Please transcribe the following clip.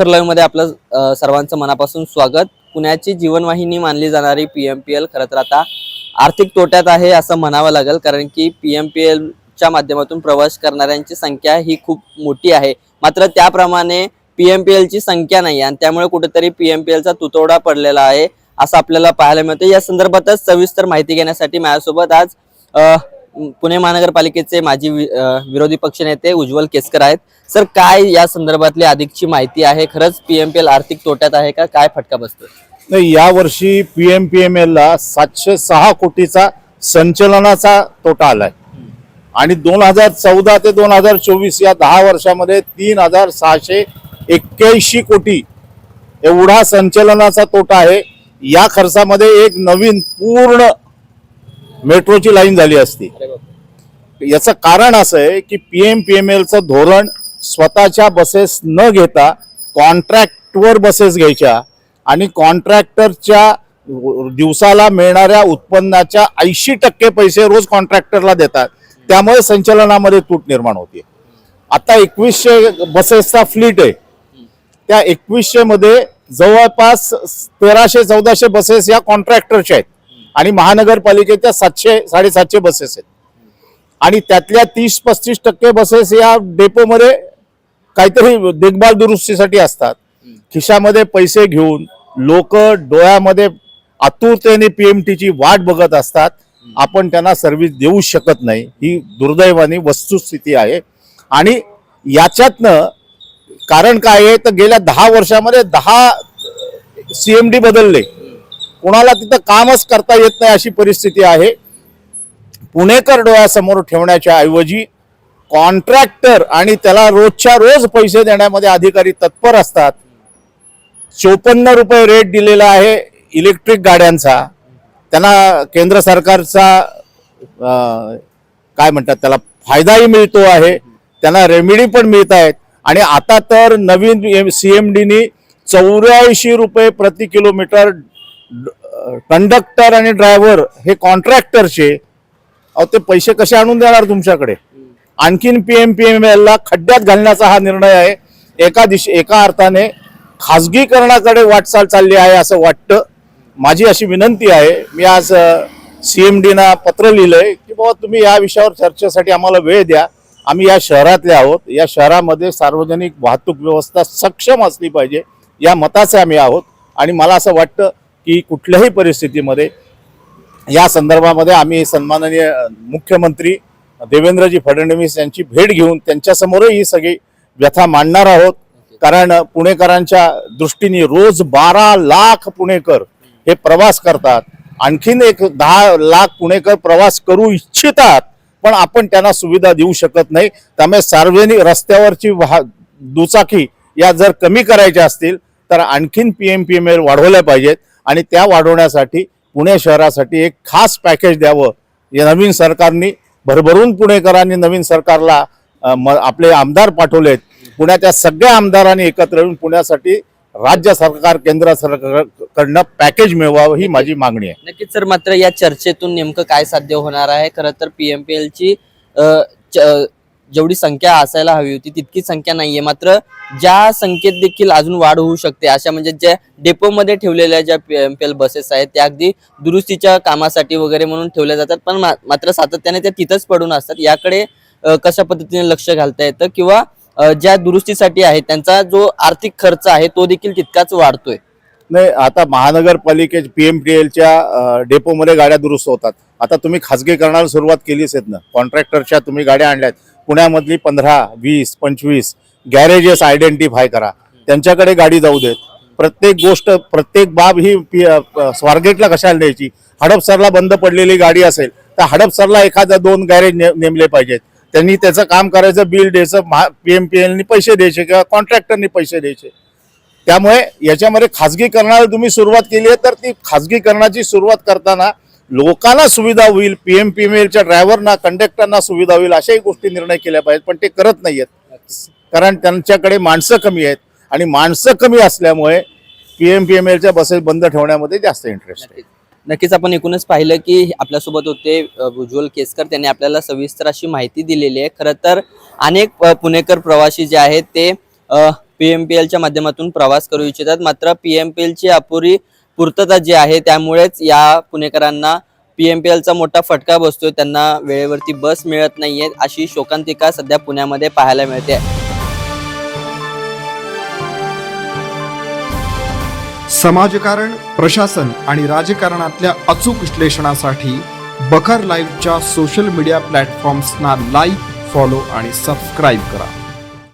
मध्ये आपलं सर्वांचं मनापासून स्वागत. पुण्याची जीवनवाहिनी मानली जाणारी पीएमपीएल खरं तर आता आर्थिक तोट्यात आहे असं म्हणावं लागेल कारण की पीएमपीएल च्या माध्यमातून प्रवास करणाऱ्यांची संख्या ही खूप मोठी आहे. मात्र त्याप्रमाणे पीएमपीएल ची संख्या नाही आणि त्यामुळे कुठेतरी पीएमपीएल चा तुतवडा पडलेला आहे असं आपल्याला पाहायला मिळतं. या संदर्भातच सविस्तर माहिती घेण्यासाठी माझ्यासोबत आज पुणे महानगरपालिकेचे माजी वि- विरोधी पक्षनेते उज्ज्वल केसकर आहेत. सर काय या संदर्भातली अधिकची माहिती आहे? खरंच पीएमपीएल आर्थिक तोट्यात आहे का? काय फटका बसतो नाही यावर्षी पी एम पी एम एलला सातशे सहा कोटीचा संचलनाचा तोटा आलाय. आणि दोन हजार चौदा ते दोन हजार चोवीस या दहा वर्षामध्ये तीन हजार सहाशे एक्क्याऐंशी कोटी एवढा संचलनाचा तोटा आहे. या खर्चामध्ये एक नवीन पूर्ण मेट्रोची लाईन झाली असती. याचं कारण असं आहे की पी एम पी एम एलचं धोरण स्वतःच्या बसेस न घेता कॉन्ट्रॅक्टवर बसेस घ्यायच्या आणि कॉन्ट्रॅक्टरच्या दिवसाला मिळणाऱ्या उत्पन्नाच्या ऐंशी टक्के पैसे रोज कॉन्ट्रॅक्टरला देतात. त्यामुळे संचलनामध्ये तूट निर्माण होते आता एकवीसशे बसेसचा फ्लीट आहे. त्या एकवीसशे मध्ये जवळपास तेराशे चौदाशे बसेस या कॉन्ट्रॅक्टरच्या आहेत. आणि महानगरपालिकेच्या सातशे साडेसातशे बसेस आहेत. आणि त्यातल्या तीस पस्तीस टक्के बसेस या डेपोमध्ये काहीतरी देखभाल दुरुस्तीसाठी असतात. खिशामध्ये पैसे घेऊन लोक डोळ्यामध्ये आतुरतेने पीएमटीची वाट बघत असतात. आपण त्यांना सर्व्हिस देऊ शकत नाही. ही दुर्दैवानी वस्तुस्थिती आहे. आणि याच्यातनं कारण काय आहे? तर गेल्या दहा वर्षामध्ये दहा सीएमडी बदलले. कुणाला तिथं कामच करता येत नाही अशी परिस्थिती आहे. पुणेकर डोळ्यासमोर ठेवण्याच्या ऐवजी कॉन्ट्रॅक्टर आणि त्याला रोजच्या रोज पैसे देण्यामध्ये अधिकारी तत्पर असतात. चोपन्न रुपये रेट दिलेला आहे इलेक्ट्रिक गाड्यांचा. त्यांना केंद्र सरकारचा काय म्हणतात त्याला फायदाही मिळतो आहे. त्यांना रेमेडी पण मिळत आहेत. आणि आता तर नवीन सी एम डीनी चौऱ्याऐंशी रुपये प्रति किलोमीटर कंडक्टर आणि ड्रायव्हर हे कॉन्ट्रॅक्टरचे अहो ते पैसे कसे आणून देणार तुमच्याकडे? आणखीन पी एम पी एम एलला खड्ड्यात घालण्याचा हा निर्णय आहे. एका दिश एका अर्थाने खाजगीकरणाकडे वाटचाल चालली आहे असं वाटतं. माझी अशी विनंती आहे मी आज सी एम डीना पत्र लिहिलंय की बाबा तुम्ही या विषयावर चर्चेसाठी आम्हाला वेळ द्या. आम्ही या शहरातले आहोत. या शहरामध्ये सार्वजनिक वाहतूक व्यवस्था सक्षम असली पाहिजे. या मताचे आम्ही आहोत. आणि मला असं वाटतं की कुठल्याही परिस्थितीमध्ये या संदर्भामध्ये आम्ही सन्माननीय मुख्यमंत्री देवेंद्रजी फडणवीस यांची भेट घेऊन त्यांच्यासमोरही ही सगळी व्यथा मांडणार आहोत. कारण पुणेकरांच्या दृष्टीने रोज बारा लाख पुणेकर हे प्रवास करतात. आणखीन एक दहा लाख पुणेकर प्रवास करू इच्छितात पण आपण त्यांना सुविधा देऊ शकत नाही. त्यामुळे सार्वजनिक रस्त्यावरची वाह दुचाकी या जर कमी करायच्या असतील तर आणखीन P M P M L वाढवल्या पाहिजेत. आणि त्या वाढवण्यासाठी पुणे शहरासाठी एक खास पॅकेज द्यावं. या नवीन सरकारनी भरभरून पुणेकरांनी नवीन सरकारला म- आपले आमदार पाठवलेत. पुण्याच्या सगळ्या आमदारांनी एकत्र येऊन पुण्यासाठी राज्य सरकार केंद्र सरकारकडनं पॅकेज मिळवावं ही माझी मागणी आहे. नक्कीच सर मात्र या चर्चेतून नेमकं काय साध्य होणार आहे? खरं तर पी एम पी च- जेवढी संख्या असायला हवी होती तितकी संख्या नाहीये. मात्र ज्या संख्येत देखील अजून वाढ होऊ शकते अशा म्हणजे ज्या डेपोमध्ये ठेवलेल्या ज्या पीएमपीएल बसेस आहेत त्या अगदी दुरुस्तीच्या कामासाठी वगैरे म्हणून ठेवल्या जातात. पण मा- मात्र सातत्याने त्या तिथंच पडून असतात. याकडे कशा पद्धतीने लक्ष घालता येतं किंवा ज्या दुरुस्तीसाठी आहे त्यांचा जो आर्थिक खर्च आहे तो देखील तितकाच वाढतोय. नाही आता महानगरपालिके पी एम टी एलच्या डेपोमध्ये गाड्या दुरुस्त होतात. आता तुम्ही खाजगीकरणाला सुरुवात केलीच आहेत ना. कॉन्ट्रॅक्टरच्या तुम्ही गाड्या आणल्यात. पुण्यामधली पंधरा वीस पंचवीस गॅरेजेस आयडेंटिफाय करा. त्यांच्याकडे गाडी जाऊ देत. प्रत्येक गोष्ट प्रत्येक बाब ही पी- स्वारगेटला कशाला द्यायची? हडपसरला बंद पडलेली गाडी असेल तर हडपसरला एखादा दोन गॅरेज ने- नेमले पाहिजेत. त्यांनी त्याचं काम करायचं बिल द्यायचं पी एम पी एलनी पैसे द्यायचे किंवा कॉन्ट्रॅक्टरनी पैसे द्यायचे. त्यामुळे याच्यामध्ये खाजगीकरणाला तुम्ही सुरुवात केली आहे तर ती खाजगीकरणाची सुरुवात करताना लोकांना सुविधा होईल पी एम पी एम एलच्या ड्रायव्हरना कंडक्टरना सुविधा होईल अशाही गोष्टी निर्णय केल्या पाहिजेत पण ते करत नाही आहेत कारण त्यांच्याकडे माणसं कमी आहेत आणि माणसं कमी असल्यामुळे पी एम पी एम एलच्या बसेस बंद ठेवण्यामध्ये जास्त इंटरेस्ट आहे. नक्कीच. आपण एकूणच पाहिलं की आपल्यासोबत होते उज्ज्वल केसकर. त्यांनी आपल्याला सविस्तर अशी माहिती दिलेली आहे. खरं तर अनेक पुणेकर प्रवासी जे आहेत ते पी एम पी एलच्या माध्यमातून प्रवास करू इच्छितात. मात्र पी एम पी एलची अपुरी पूर्तता जी आहे त्यामुळेच या पुणेकरांना पी एम पी एलचा मोठा फटका बसतोय. त्यांना वेळेवरती बस मिळत नाहीये अशी शोकांतिका सध्या पुण्यामध्ये पाहायला मिळते. समाजकारण प्रशासन आणि राजकारणातल्या अचूक विश्लेषणासाठी बखर लाईव्हच्या सोशल मीडिया प्लॅटफॉर्म्सना लाईक फॉलो आणि सबस्क्राईब करा.